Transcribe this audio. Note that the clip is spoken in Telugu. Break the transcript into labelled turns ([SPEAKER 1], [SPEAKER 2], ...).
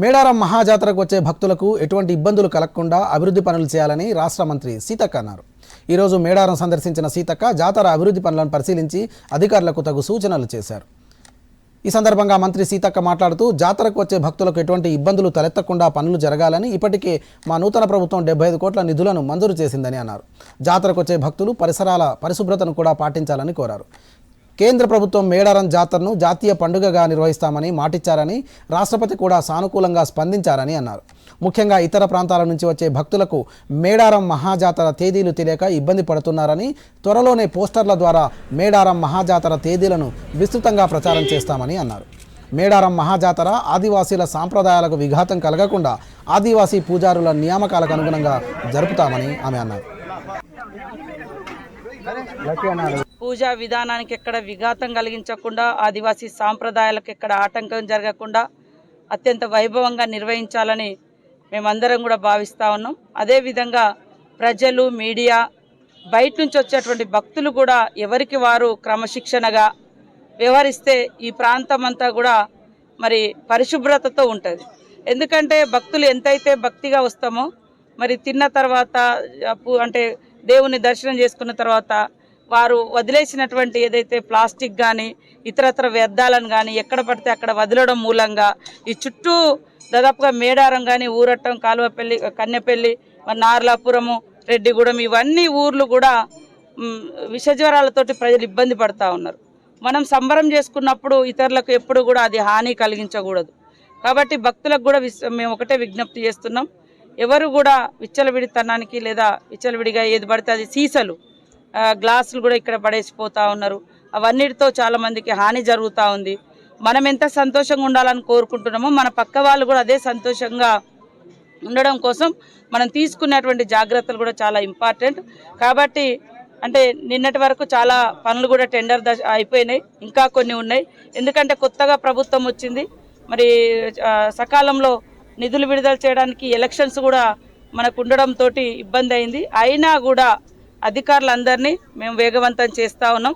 [SPEAKER 1] మేడారం మహాజాతరకు వచ్చే భక్తులకు ఎటువంటి ఇబ్బందులు కలగకుండా అభివృద్ధి పనులు చేయాలని రాష్ట్ర మంత్రి సీతక్క అన్నారు. ఈరోజు మేడారం సందర్శించిన సీతక్క జాతర అభివృద్ధి పనులను పరిశీలించి అధికారులకు తగు సూచనలు చేశారు. ఈ సందర్భంగా మంత్రి సీతక్క మాట్లాడుతూ జాతరకు వచ్చే భక్తులకు ఎటువంటి ఇబ్బందులు తలెత్తకుండా పనులు జరగాలని ఇప్పటికే మా నూతన ప్రభుత్వం డెబ్బై ఐదు కోట్ల నిధులను మంజూరు చేసిందని అన్నారు. జాతరకు వచ్చే భక్తులు పరిసరాల పరిశుభ్రతను కూడా పాటించాలని కోరారు. కేంద్ర ప్రభుత్వం మేడారం జాతరను జాతీయ పండుగగా నిర్వహిస్తామని మాటిచ్చారని రాష్ట్రపతి కూడా సానుకూలంగా స్పందించారని అన్నారు. ముఖ్యంగా ఇతర ప్రాంతాల నుంచి వచ్చే భక్తులకు మేడారం మహాజాతర తేదీలు తెలియక ఇబ్బంది పడుతున్నారని త్వరలోనే పోస్టర్ల ద్వారా మేడారం మహాజాతర తేదీలను విస్తృతంగా ప్రచారం చేస్తామని అన్నారు. మేడారం మహాజాతర ఆదివాసీల సాంప్రదాయాలకు విఘాతం కలగకుండా ఆదివాసీ పూజారుల నియామకాలకు అనుగుణంగా జరుపుతామని ఆమె అన్నారు.
[SPEAKER 2] పూజా విధానానికి ఎక్కడ విఘాతం కలిగించకుండా ఆదివాసీ సాంప్రదాయాలకు ఎక్కడ ఆటంకం జరగకుండా అత్యంత వైభవంగా నిర్వహించాలని మేమందరం కూడా భావిస్తూ ఉన్నాం. అదేవిధంగా ప్రజలు మీడియా బయట నుంచి వచ్చేటువంటి భక్తులు కూడా ఎవరికి వారు క్రమశిక్షణగా వ్యవహరిస్తే ఈ ప్రాంతం అంతా కూడా మరి పరిశుభ్రతతో ఉంటుంది. ఎందుకంటే భక్తులు ఎంతైతే భక్తిగా వస్తామో మరి తిన్న తర్వాత అప్పు- అంటే దేవుని దర్శనం చేసుకున్న తర్వాత వారు వదిలేసినటువంటి ఏదైతే ప్లాస్టిక్ కానీ ఇతరత్ర వ్యర్థాలను కానీ ఎక్కడ పడితే అక్కడ వదలడం మూలంగా ఈ చుట్టూ దాదాపుగా మేడారం కానీ ఊరట్టం కాలువపల్లి కన్నెపల్లి మరి నార్లాపురము రెడ్డిగూడెం ఇవన్నీ ఊర్లు కూడా విషజ్వరాలతోటి ప్రజలు ఇబ్బంది పడతా ఉన్నారు. మనం సంబరం చేసుకున్నప్పుడు ఇతరులకు ఎప్పుడు కూడా అది హాని కలిగించకూడదు. కాబట్టి భక్తులకు కూడా విస్- మేము ఒకటే విజ్ఞప్తి చేస్తున్నాం. ఎవరు కూడా విచ్చలవిడితనానికి లేదా విచ్చలవిడిగా ఏది పడితే అది సీసలు. గ్లాసులు కూడా ఇక్కడ పడేసిపోతూ ఉన్నారు. అవన్నిటితో చాలా మందికి హాని జరుగుతూ ఉంది. మనం ఎంత సంతోషంగా ఉండాలని కోరుకుంటున్నామో మన పక్క వాళ్ళు కూడా అదే సంతోషంగా ఉండడం కోసం మనం తీసుకున్నటువంటి జాగ్రత్తలు కూడా చాలా ఇంపార్టెంట్. కాబట్టి అంటే నిన్నటి వరకు చాలా పనులు కూడా టెండర్ దశ అయిపోయినాయి. ఇంకా కొన్ని ఉన్నాయి. ఎందుకంటే కొత్తగా ప్రభుత్వం వచ్చింది. మరి సకాలంలో నిధులు విడుదల చేయడానికి ఎలక్షన్స్ కూడా మనకు ఉండడంతో ఇబ్బంది అయింది. అయినా కూడా అధికారులందరినీ మేము వేగవంతం చేస్తూ ఉన్నాం.